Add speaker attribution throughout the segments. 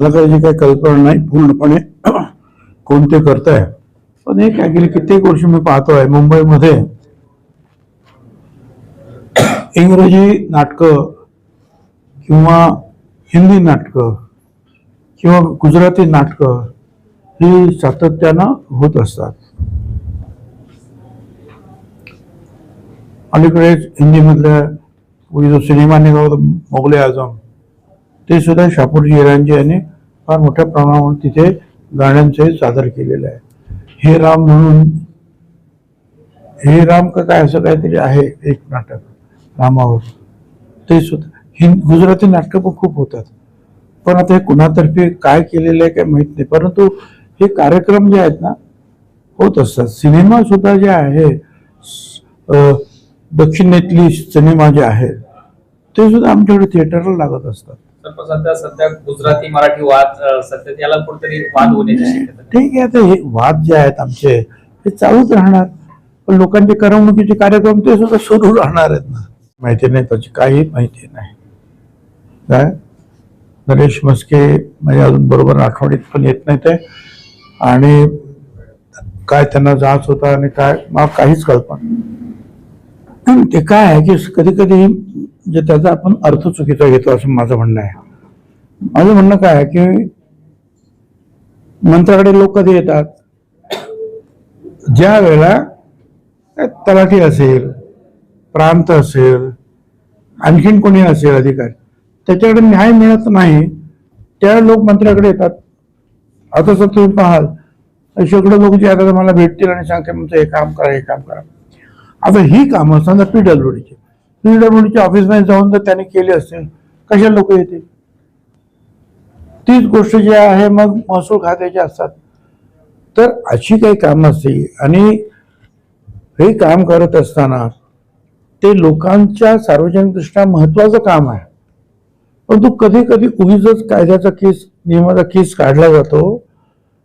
Speaker 1: मला त्याची काही कल्पना नाही. पूर्णपणे कोणते करताय. करत आहे पण हे काय गेली कित्येक वर्ष मी पाहतोय मुंबईमध्ये. इंग्रजी नाटकं किंवा हिंदी नाटकं किंवा गुजराती नाटकं ही सातत्यानं होत असतात. अलीकडेच हिंदीमधल्या जो सिनेमा निघाला होता मोगले आजम ते सुद्धा शापूरजी इराणजी यांनी फार मोठ्या प्रमाणावर तिथे गाण्यांचे सादर केलेलं आहे. हे राम म्हणून हे राम का काय असं काहीतरी आहे एक नाटक रामावर. ते सुद्धा हिंद गुजराती नाटकं पण खूप होतात. पण आता हे कुणातर्फे काय केलेलं आहे काय माहीत नाही परंतु हे कार्यक्रम जे आहेत ना होत असतात. सिनेमा सुद्धा जे आहे दक्षिणेतली सिनेमा जे आहे ते सुद्धा आमच्याकडे थिएटरला लागत असतात.
Speaker 2: सध्या सध्या गुजराती मराठी वाद सध्या त्याला कुठेतरी वाद होण्याची शक्यता आहे.
Speaker 1: ठीक आहे आता हे वाद जे आहेत आमचे ते चालूच राहणार. पण लोकांचे करमणुकीचे कार्यक्रम ते सुद्धा सुरू राहणार आहेत ना. माहिती नाही त्याची काही माहिती नाही. काय? नरेश मस्के म्हणजे अजून बरोबर आठवणीत पण येत नाही ते. आणि काय त्यांना जाच होता आणि काय मला काहीच कल्पना नाही. ते काय आहे की कधी कधी जे त्याचा आपण अर्थ चुकीचा घेतो असं माझं म्हणणं आहे. माझं म्हणणं काय आहे की मंत्र्याकडे लोक कधी येतात? ज्या वेळेला तलाठी असेल प्रांत असेल आणखीन कोणी असेल अधिकारी त्याच्याकडे न्याय मिळत नाही त्या लोक मंत्र्याकडे येतात. आता जर तुम्ही पाहाल तर लोक जे आता मला भेटतील आणि सांगते म्हणजे हे काम करा हे काम करा. आता ही कामं समजा पीडब्ल्यूडीची पीडब्ल्यूडीच्या ऑफिसमध्ये जाऊन जर त्यांनी केली असतील कशा लोक येतील? तीच गोष्ट जी आहे मग महसूल खात्याची असतात. तर अशी काही कामं असतील आणि हे काम करत असताना ते लोकांच्या सार्वजनिकदृष्ट्या महत्वाचं काम आहे. परंतु कधी कधी उगीच कायद्याचा केस नियमाचा केस काढला जातो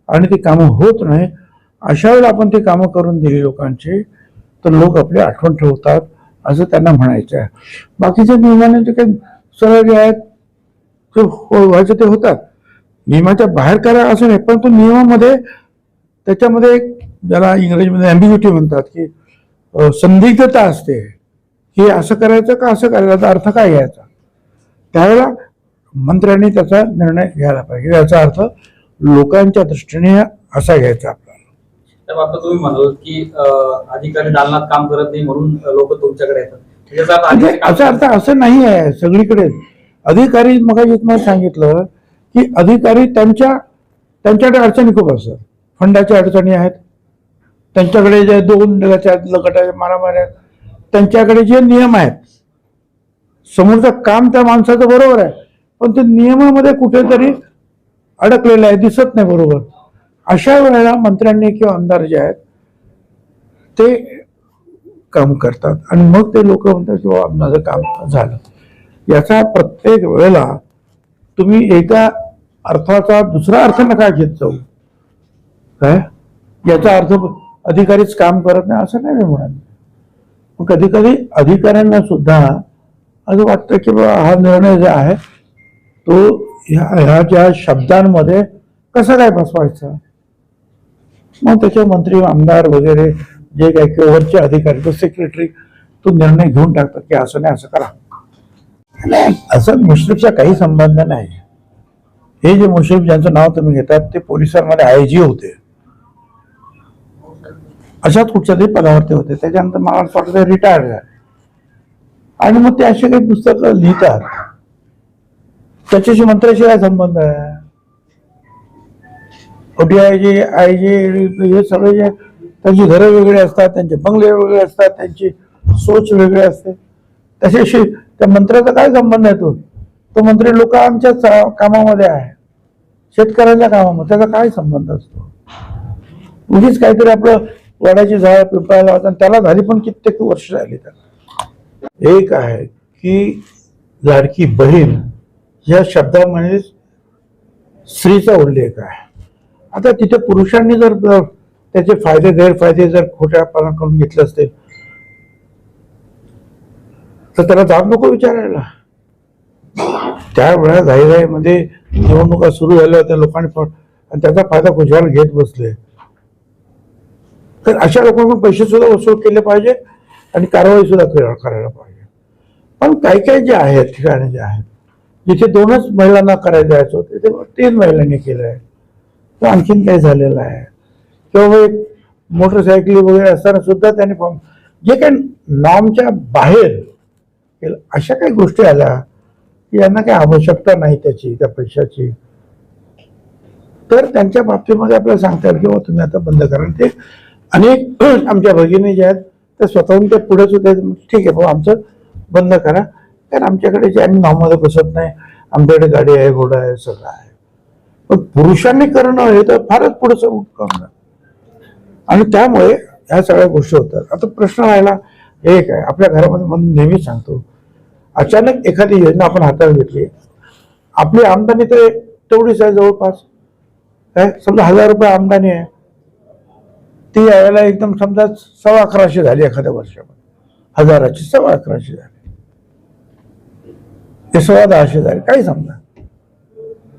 Speaker 1: आणि ती कामं होत नाही. अशा वेळेला आपण ते कामं करून दिली लोकांची. तर लोक आपली आठवण ठेवतात असं त्यांना म्हणायचं आहे. बाकीच्या नियमाने जे काही सरळ जे आहेत ते हो- व्हायचं ते होतात. नियमाच्या बाहेर करा असं नाही परंतु नियमामध्ये त्याच्यामध्ये एक ज्याला इंग्रजीमध्ये अँबिग्युटी म्हणतात की संदिग्धता असते. की असं करायचं का असं करायचं? याचा अर्थ काय घ्यायचा? त्यावेळेला मंत्र्यांनी त्याचा निर्णय घ्यायला पाहिजे. याचा अर्थ लोकांच्या दृष्टीने असा घ्यायचा. आपल्याला
Speaker 2: त्या बाबतीत तुम्ही म्हणाल की अधिकारी दालनात काम करत नाही म्हणून लोक तुमच्याकडे येतात. अर्थ
Speaker 1: म्हणजे याचा अर्थ असं नाही आहे सगळीकडे. अधिकारी मग तुम्हाला सांगितलं की अधिकारी त्यांच्या त्यांच्याकडे अडचणी खूप असतात. फंडाच्या अडचणी आहेत. त्यांच्याकडे जे दोन गटाच्या मारामारी आहेत. त्यांच्याकडे जे नियम आहेत. समोरचं काम त्या माणसाचं बरोबर आहे. पण ते नियमामध्ये कुठेतरी अडकलेलं आहे दिसत नाही बरोबर. अशा वेळेला मंत्र्यांनी किंवा आमदार जे आहेत ते काम करतात. आणि मग ते लोक म्हणतात की बाबा माझं काम झालं. याचा प्रत्येक वेळेला तुम्ही एका अर्थाचा दुसरा अर्थ नका घेत जाऊ. काय? याचा अर्थ अधिकारीच काम करत नाही असं नाही मी म्हणत. मग कधी कधी अधिकाऱ्यांना सुद्धा असं वाटतं की बाबा हा निर्णय जो आहे तो ह्या ह्या ज्या शब्दांमध्ये कसा काय बसवायचा? मग त्याच्या मंत्री आमदार वगैरे जे काही किंवा वरचे अधिकारी तो सेक्रेटरी तो निर्णय घेऊन टाकतात की असं नाही असं करा. नाही असं मुश्रीफचा काही संबंध नाही. हे जे मुश्रीफ ज्यांचं नाव तुम्ही घेतात ते पोलिसांमध्ये आय जी होते. अशाच कुठच्या तरी पदावरती होते. त्याच्यानंतर मला असं वाटतं ते रिटायर झाले. आणि मग ते असे काही पुस्तकं लिहितात. त्याच्याशी मंत्र्याशी काय संबंध आहे? ओटीआय आईजी आय जे हे सगळे जे त्यांची घरं वेगळे असतात त्यांचे बंगले वेगळे असतात त्यांची सोच वेगळी असते. त्याच्याशी त्या मंत्र्याचा काय संबंध आहे तो? तो मंत्री लोक आमच्या कामामध्ये आहे. शेतकऱ्यांच्या कामामध्ये. त्याचा काय संबंध असतो? उगीच काहीतरी आपलं वडाची झाड पिंपळाला आणि त्याला झाली पण कित्येक वर्ष झाली त्याला. एक आहे की लाडकी बहीण या शब्दामध्ये स्त्रीचा उल्लेख आहे. आता तिथे पुरुषांनी जर त्याचे फायदे गैरफायदे जर खोट्या करून घेतले असते तर त्याला जाब नको विचारायला. त्यावेळेला घाईघाईमध्ये निवडणुका सुरू झाल्या त्या लोकांनी आणि त्याचा फायदा खुशाल घेत बसले. तर अशा लोकांकडून पैसे सुद्धा वसूल केले पाहिजे आणि कारवाई सुद्धा करायला पाहिजे. पण काही काही जे आहेत ठिकाणे जे आहेत जिथे दोनच महिलांना करायला द्यायचं होतं तिथे तीन महिलांनी केलं आहे तर आणखीन काय झालेलं आहे. किंवा एक मोटरसायकली वगैरे असताना सुद्धा त्यांनी फॉर्म जे काही नॉर्मच्या बाहेर केलं अशा काही गोष्टी आल्या की यांना काही आवश्यकता नाही त्याची त्या पैशाची. तर त्यांच्या बाबतीमध्ये आपल्याला सांगता येईल किंवा हो, तुम्ही आता बंद करा. ते अनेक आमच्या भगिनी जे आहेत ते स्वतःहून ते पुढे सुद्धा ठीक आहे भाऊ आमचं बंद करा. कारण आमच्याकडे जे आम्ही नॉर्ममध्ये बसत नाही. आमच्याकडे गाडी आहे घोडा आहे सगळं आहे. पण पुरुषांनी करणं हे तर फारच पुढचं काम आणि त्यामुळे ह्या सगळ्या गोष्टी होतात. आता प्रश्न राहिला एक आहे आपल्या घरामध्ये म्हणून नेहमी सांगतो अचानक एखादी योजना आपण हाताळून घेतली. आपली आमदानी तर तेवढीच आहे जवळपास. काय? समजा हजार रुपये आमदानी आहे. ती यायला एकदम समजा सव्वा अकराशे झाली एखाद्या वर्षामध्ये. हजाराची सव्वा अकराशे झाली. ते सव्वा दहाशे झाले. काही समजा.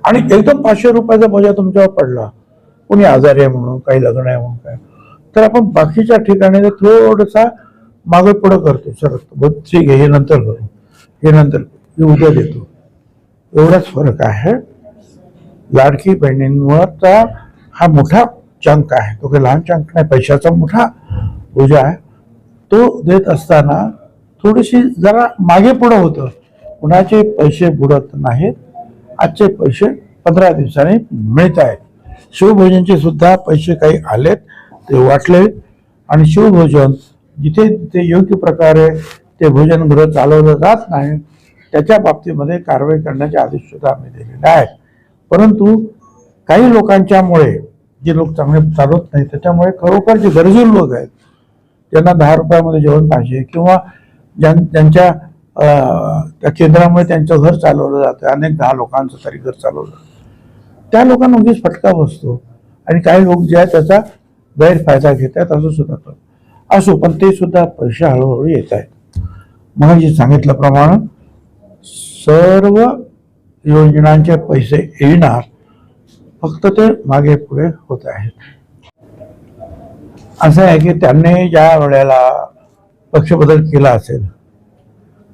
Speaker 1: आणि एकदम पाचशे रुपयाचा बोजा तुमच्यावर पडला. कोणी आजारी आहे म्हणून काही लग्न आहे म्हणून काय. तर आपण बाकीच्या ठिकाणी ते थोडंसा मागे पुढं करतो. सरत बघ ठीक आहे हे नंतर करू. हे नंतर हे उद्या देतो. एवढाच फरक आहे. लाडकी बहिणींवरचा हा मोठा चंक आहे. तो काही लहान चंक नाही पैशाचा मोठा बोजा आहे. तो देत असताना थोडीशी जरा मागे पुढं होतं. कुणाचे पैसे बुडत नाहीत. आजचे पैसे पंधरा दिवसांनी मिळत आहेत शिवभोजनचे सुद्धा पैसे काही आलेत ते वाटले आणि शिवभोजन जिथे जिथे योग्य प्रकारे ते भोजनगृह चालवलं जात नाही त्याच्या बाबतीमध्ये कारवाई करण्याचे आदेश सुद्धा आम्ही दिलेले आहेत. परंतु काही लोकांच्यामुळे जे लोक चांगले चालवत नाही त्याच्यामुळे खरोखर जे गरजू लोक आहेत ज्यांना दहा रुपयामध्ये जेवण पाहिजे किंवा ज्यां ज्यांच्या त्या केंद्रामुळे त्यांचं घर चालवलं जातं. अनेक दहा लोकांचं तरी घर चालवलं जातं. त्या लोकांना उगीच फटका बसतो. आणि काही लोक जे आहेत त्याचा गैरफायदा घेत आहेत असं सुद्धा करतो असो पण ते सुद्धा पैसे हळूहळू येत आहेत. मग जे सांगितल्याप्रमाणे सर्व योजनांचे पैसे येणार. फक्त ते मागे पुढे होत आहेत. असं आहे की त्यांनी ज्या वेळेला पक्षबदल केला असेल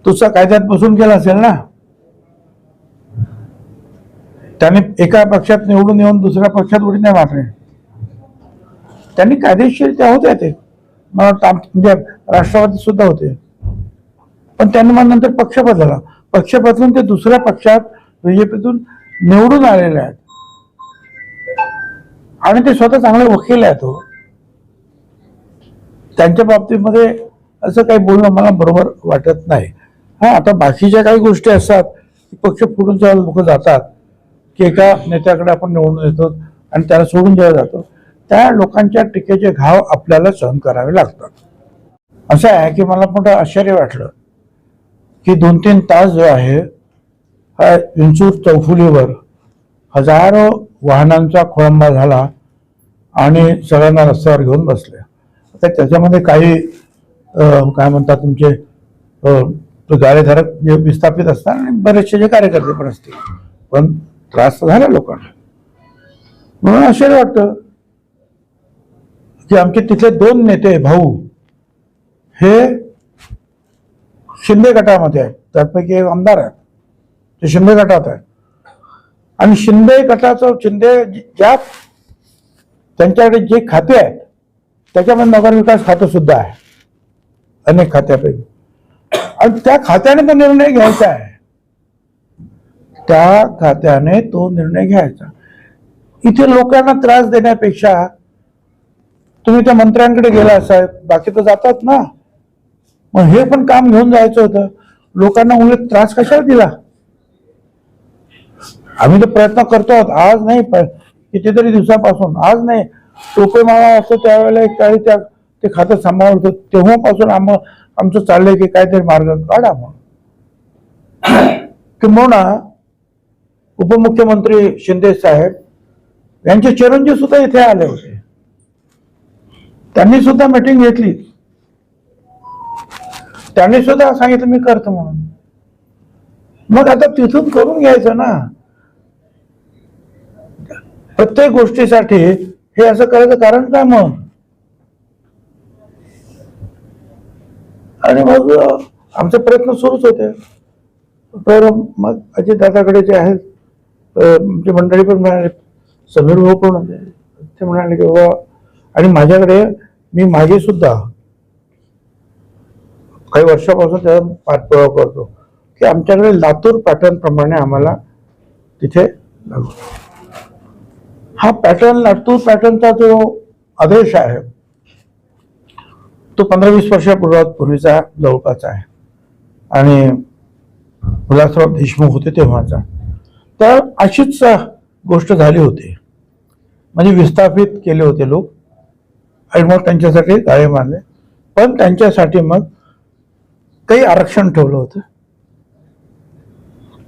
Speaker 1: तुझा कायद्यात बसून केला असेल ना? त्यांनी एका पक्षात निवडून येऊन दुसऱ्या पक्षात उडी नाही मारले. त्यांनी कायदेशीर त्या होत्या ते. मला वाटतं म्हणजे राष्ट्रवादी सुद्धा होते. पण त्यांनी मग नंतर पक्ष बदलला. पक्ष बदलून ते दुसऱ्या पक्षात बीजेपीतून निवडून आलेले आहेत. आणि ते स्वतः चांगले वकील आहेत हो. त्यांच्या बाबतीमध्ये असं काही बोलणं मला बरोबर वाटत नाही. हा आता बाकीच्या काही गोष्टी असतात पक्ष फुटून जेव्हा लोक जातात. की एका नेत्याकडे आपण निवडून येतो आणि त्याला सोडून जेव्हा जातो. त्या लोकांच्या टीकेचे घाव आपल्याला सहन करावे लागतात. असं आहे की मला मोठं आश्चर्य वाटलं की दोन तीन तास जो आहे हा विंचूर चौफुलीवर हजारो वाहनांचा खोळंबा झाला आणि सगळ्यांना रस्त्यावर घेऊन बसले. आता त्याच्यामध्ये काही काय म्हणतात तुमचे तो गाडेधारक जे विस्थापित असतात आणि बरेचसे जे कार्यकर्ते पण असतील. पण त्रास झाला लोकांना. म्हणून आश्चर्य वाटतं की आमचे तिथले दोन नेते भाऊ हे शिंदे गटामध्ये आहेत. त्यापैकी एक आमदार आहेत. ते शिंदे गटात आहे आणि शिंदे गटाचं शिंदे ज्या त्यांच्याकडे जे खाते आहेत त्याच्यामध्ये नगरविकास खातं सुद्धा आहे. अनेक खात्यापैकी. आणि त्या खात्याने तो निर्णय घ्यायचा आहे. त्या खात्याने तो निर्णय घ्यायचा. इथे लोकांना त्रास देण्यापेक्षा तुम्ही त्या मंत्र्यांकडे गेला असाल बाकी तर जातात ना. मग हे पण काम घेऊन जायचं होतं. लोकांना उलट त्रास कशाला दिला? आम्ही तर प्रयत्न करतो आहोत. आज नाही प- कितीतरी दिवसापासून. आज नाही. टोपे मामा असतो त्यावेळेला एक काही त्या ते खातं सांभाळत होतं तेव्हापासून आम आमचं चाललंय की काहीतरी मार्ग काढा म्हणून किंबहुना उपमुख्यमंत्री शिंदे साहेब यांचे चिरंजीव सुद्धा इथे आले होते. त्यांनी सुद्धा मीटिंग घेतली. त्यांनी सुद्धा सांगितलं मी करतो म्हणून. मग आता तिथून करून घ्यायचं ना. प्रत्येक गोष्टीसाठी हे असं करायचं कारण काय मग? आणि मग आमचे प्रयत्न सुरूच होते. तर मग अजितदादाकडे जे आहेत अ, आमची मंडळी पण म्हणाले समीर भाऊ पण होते. ते म्हणाले की बाबा आणि माझ्याकडे मी मागे सुद्धा काही वर्षापासून त्याचा पाठपुरावा करतो की आमच्याकडे लातूर पॅटर्न प्रमाणे आम्हाला तिथे लागू. हा पॅटर्न लातूर पॅटर्नचा जो आदेश आहे तो पंधरा वीस वर्षापूर्वापूर्वीचा जवळपास आहे. आणि विलासराव देशमुख होते तेव्हाचा. तर अशीच गोष्ट झाली होती. म्हणजे विस्थापित केले होते लोक. आणि मग त्यांच्यासाठी गाळे मारले. पण त्यांच्यासाठी मग काही आरक्षण ठेवलं होतं.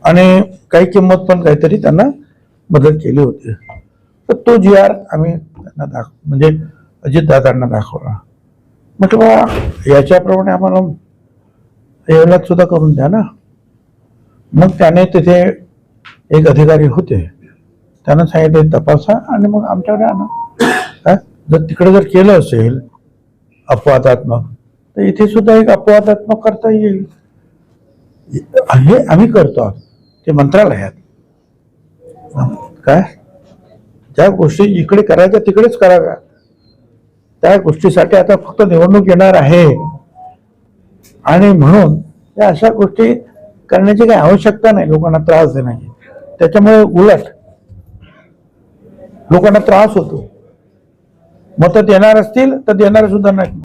Speaker 1: आणि काही किंमत पण काहीतरी त्यांना मदत केली होती. तर तो जी आर आम्ही त्यांना दाख म्हणजे अजितदादांना दाखवला. म्हटलं बा याच्याप्रमाणे आम्हाला यावेळेला सुद्धा करून द्या ना. मग त्याने तिथे एक अधिकारी होते. त्यांना सांगितले तपासा आणि मग आमच्याकडे आणा. काय जर तिकडे जर केलं असेल अपवादात्मक तर इथे सुद्धा एक अपवादात्मक करता येईल. हे आम्ही करतो आहोत ते मंत्रालयात. काय? ज्या गोष्टी इकडे करायच्या तिकडेच कराव्या. त्या गोष्टीसाठी आता फक्त निवडणूक येणार आहे. आणि म्हणून त्या अशा गोष्टी करण्याची काही आवश्यकता नाही लोकांना त्रास देण्याची. त्याच्यामुळे उलट लोकांना त्रास होतो. मतं देणार असतील तर देणार सुद्धा नाही.